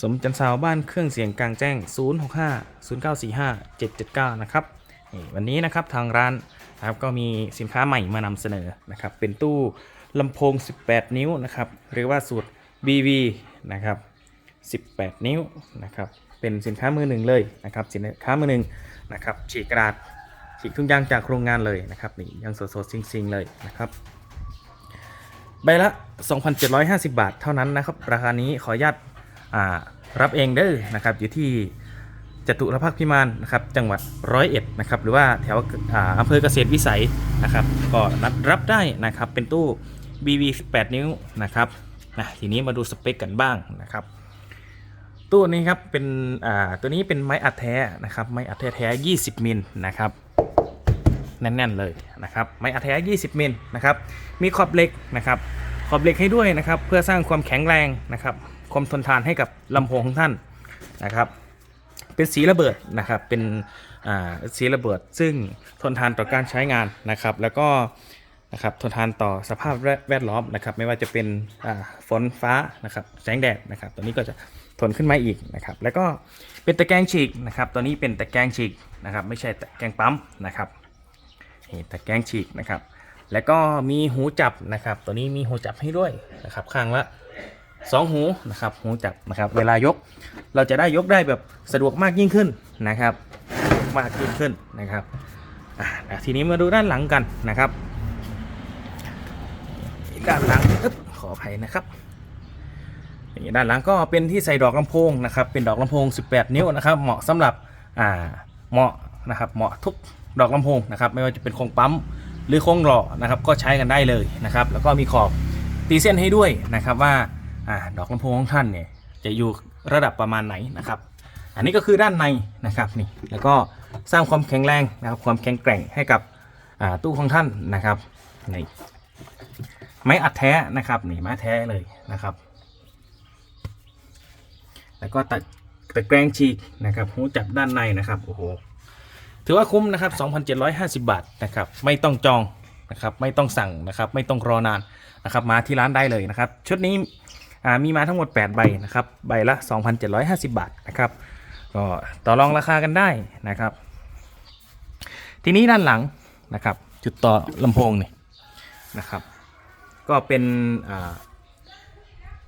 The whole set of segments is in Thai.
สมจันทร์สาวบ้านเครื่องเสียงกลางแจ้ง 065 0945 779 นะครับวันนี้นะครับทางร้านนะครับก็มีสินค้าใหม่มานำเสนอนะครับเป็นตู้ลำโพง 18 นิ้วนะครับหรือว่าสูตร BV นะครับ18 นิ้วนะครับเป็นสินค้ามือหนึ่งเลยนะครับสินค้ามือหนึ่งนะครับฉีกกระดาษฉีกทุกอย่างจากโรงงานเลยนะครับนี่ยังสดๆซิงๆเลยนะครับใบละ 2,750 บาทเท่านั้นนะครับ ราคานี้ขออนุญาต รับเองเด้อนะครับอยู่ที่จตุรพักพิมานนะครับจังหวัดร้อยเอ็ดนะครับหรือว่าแถวอำเภอเกษตรวิสัยนะครับก็นัดรับได้นะครับเป็นตู้ BB 18 นิ้วนะครับนะทีนี้มาดูสเปคกันบ้างนะครับตู้นี้ครับเป็นตัวนี้เป็นไม้อัดแท้นะครับไม้อัดแท้แท้20 มิลนะครับแน่นๆเลยนะครับไม้อัดแท้ 20 มิลนะครับมีขอบเหล็กนะครับขอบเหล็กให้ด้วยนะครับเพื่อสร้างความแข็งแรงนะครับ ความทนทานให้กับลำโพงของท่านนะครับ เป็นสีระเบิดนะครับเป็นสีระเบิดซึ่งทนทานต่อการใช้งานนะครับ แล้วก็นะครับทนทานต่อสภาพแวดล้อมนะครับ ไม่ว่าจะเป็นฝนฟ้านะครับแสงแดดนะครับ ตัวนี้ก็จะทนขึ้นมาอีกนะครับ แล้วก็เป็นตะแกรงฉีกนะครับ ตัวนี้เป็นตะแกรงฉีกนะครับ ไม่ใช่ตะแกรงปั๊มนะครับนี่ตะแกรงฉีกนะครับ แล้วก็มีหูจับนะครับ ตัวนี้มีหูจับให้ด้วยนะครับ ข้างละ สองหูนะครับหูจับนะครับเวลายกเราจะได้ยกได้แบบสะดวกมากยิ่งขึ้นนะครับมากยิ่งขึ้นนะครับทีนี้มาดูด้านหลังกันนะครับ ด้านหลังอขออภัยนะครับนี่ด้านหลังก็เป็นที่ใส่ดอกลำโพงนะครับ เป็นดอกลำโพง 18 นิ้วนะครับ เหมาะสำหรับอ่าเหมาะนะครับ เหมาะทุกดอกลำโพงนะครับ ไม่ว่าจะเป็นโครงปั๊มหรือโครงหล่อนะครับ ก็ใช้กันได้เลยนะครับ แล้วก็มีขอบตีเส้นให้ด้วยนะครับว่า อ่าดอกลำโพงของท่านเนี่ยจะอยู่ระดับประมาณไหนนะครับ อันนี้ก็คือด้านในนะครับนี่แล้วก็สร้างความแข็งแรงนะครับความแข็งแกร่งให้กับตู้ของท่านนะครับนี่ไม้อัดแท้นะครับนี่ไม้แท้เลยนะครับ แล้วก็ตัดตะแกรงฉีกนะครับหูจับด้านในนะครับโอ้โหถือว่าคุ้มนะครับ 2,750 บาทนะครับไม่ต้องจองนะครับไม่ต้องสั่งนะครับไม่ต้องรอนานนะครับมาที่ร้านได้เลยนะครับชุดนี้ มีมาทั้งหมด 8 ใบนะครับ ใบละ 2,750 บาทนะครับ ก็ต่อรองราคากันได้นะครับ ทีนี้ด้านหลังนะครับ จุดต่อลำโพงนี่นะครับ ก็เป็น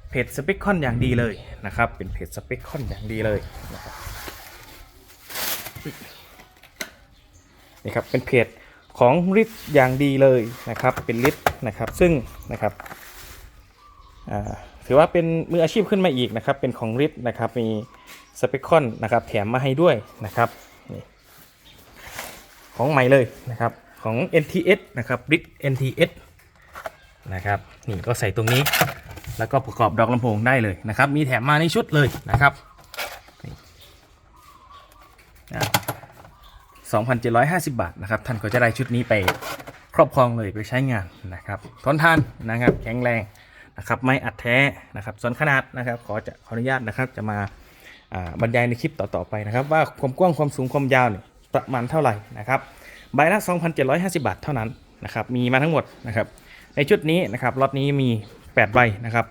เพจสเปคคอนอย่างดีเลยนะครับ เป็นเพจสเปคคอนอย่างดีเลยนะครับนี่ครับเป็นเพจของริทอย่างดีเลยนะครับ เป็นริทนะครับซึ่งนะครับอ่า ถือว่าเป็นมืออาชีพขึ้นมาอีกนะครับ เป็นของริทนะครับ มีสเปคคอนนะครับ แถมมาให้ด้วยนะครับนี่ของใหม่เลยนะครับ ของ NTS นะครับริท NTS นะครับ นี่ก็ใส่ตรงนี้ แล้วก็ประกอบดอกลำโพงได้เลยนะครับ มีแถมมาในชุดเลยนะครับ2,750 บาทนะครับ ท่านก็จะได้ชุดนี้ไปครอบครองเลยไปใช้งานนะครับ ทนทานนะครับ แข็งแรง นะครับไม่อัดแท้นะครับส่วนขนาดนะครับขอจะขออนุญาตนะครับจะมาอ่าบรรยายในคลิปต่อๆไปนะครับว่าความกว้างความสูงความยาวเนี่ยประมาณเท่าไหร่นะครับใบละ 2,750 บาทเท่านั้นนะครับมีมาทั้งหมดนะครับในชุดนี้นะครับล็อตนี้มี 8 ใบนะครับ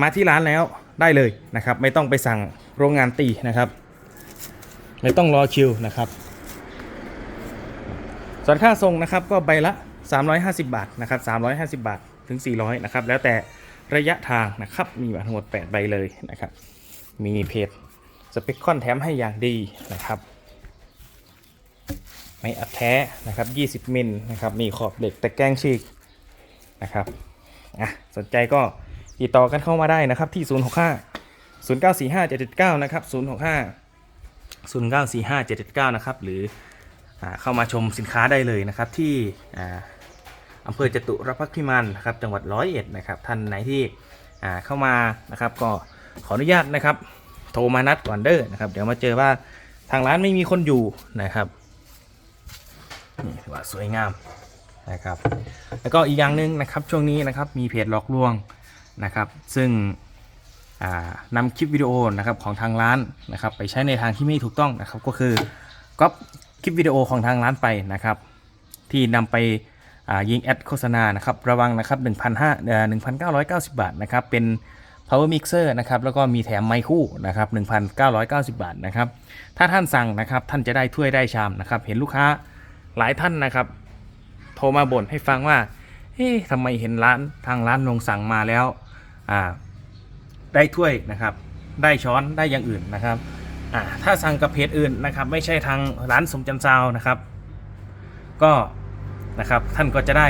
มาที่ร้านแล้วได้เลยนะครับไม่ต้องไปสั่งโรงงานตีนะครับไม่ต้องรอคิวนะครับส่วนค่าส่งนะครับก็ใบละ 350 บาทนะครับ350 บาท ถึง 400 นะครับ แล้วแต่ระยะทางนะครับ มีมาทั้งหมด 8 ใบเลยนะครับ มีเพจสเปคคอนแถมให้อย่างดีนะครับไม่อัดแท้นะครับ 20 มิลนะครับ มีขอบเหล็กตะแกรงฉีกนะครับอะสนใจก็ติดต่อกันเข้ามาได้นะครับที่ 065 0945 779 นะครับ 065 0945 779 นะครับ หรืออเข้ามาชมสินค้าได้เลยนะครับที่อ่า อำเภอจตุรพักษ์พิมานนะครับจังหวัดร้อยเอ็ดนะครับท่านไหนที่เข้ามานะครับ ก็ขออนุญาตนะครับ โทรมานัดก่อนเด้อนะครับ เดี๋ยวมาเจอว่าทางร้านไม่มีคนอยู่นะครับนี่ถือว่าสวยงามนะครับ แล้วก็อีกอย่างหนึ่งนะครับช่วงนี้นะครับมีเพจหลอกลวงนะครับ ซึ่งอ่านำคลิปวิดีโอนะครับของทางร้านนะครับ ไปใช้ในทางที่ไม่ถูกต้องนะครับ ก็คือก๊อปคลิปวิดีโอของทางร้านไปนะครับ ที่นำไป ยิงแอดโฆษณานะครับระวังนะครับ1,500เอ่อ1,990 บาทนะครับเป็น power mixer นะครับแล้วก็มีแถมไมค์คู่นะครับ1,990 บาทนะครับถ้าท่านสั่งนะครับท่านจะได้ถ้วยได้ชามนะครับเห็นลูกค้าหลายท่านนะครับ โทรมาบ่นให้ฟังว่าเอ๊ะทำไมเห็นร้านทางร้านลงสั่งมาแล้วอ่าได้ถ้วยนะครับ ได้ช้อนได้อย่างอื่นนะครับอ่าถ้าสั่งกับเพจอื่นนะครับ ไม่ใช่ทางร้านสมจันทร์ซาวนะครับ ก็ นะครับท่านก็จะได้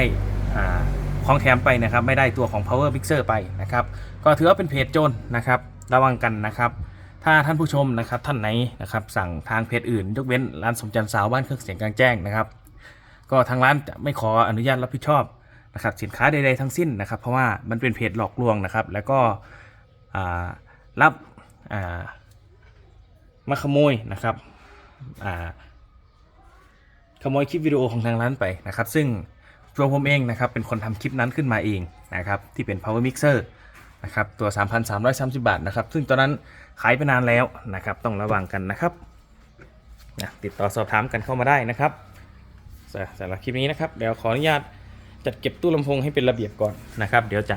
ของแถมไปนะครับไม่ได้ตัวของ power mixer ไปนะครับก็ถือว่าเป็นเพจโจรนะครับระวังกันนะครับถ้าท่านผู้ชมนะครับท่านไหนนะครับสั่งทางเพจอื่น ยกเว้นร้านสมจันทร์สาวบ้านเครื่องเสียงกลางแจ้งนะครับ ก็ทางร้านจะไม่ขออนุญาตรับผิดชอบนะครับสินค้าใดๆทั้งสิ้นนะครับเพราะว่ามันเป็นเพจหลอกลวงนะครับ แล้วก็รับามาขโมยนะครับ ขโมยคลิปวิดีโอของทางร้านไปนะครับ ซึ่งตัวผมเองนะครับเป็นคนทำคลิปนั้นขึ้นมาเองนะครับที่เป็น power mixer นะครับตัว 3,330 บาทนะครับ ซึ่งตอนนั้นขายไปนานแล้วนะครับ ต้องระวังกันนะครับนะติดต่อสอบถามกันเข้ามาได้นะครับสำหรับคลิปนี้นะครับเดี๋ยวขออนุญาตจัดเก็บตู้ลำโพงให้เป็นระเบียบก่อนนะครับ เดี๋ยวจะ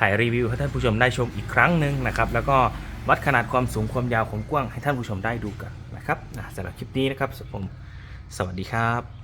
ถ่ายรีวิวให้ท่านผู้ชมได้ชมอีกครั้งหนึ่งนะครับ แล้วก็วัดขนาดความสูงความยาวความกว้างให้ท่านผู้ชมได้ดูกันนะครับอะสำหรับคลิปนี้นะครับผม สวัสดีครับ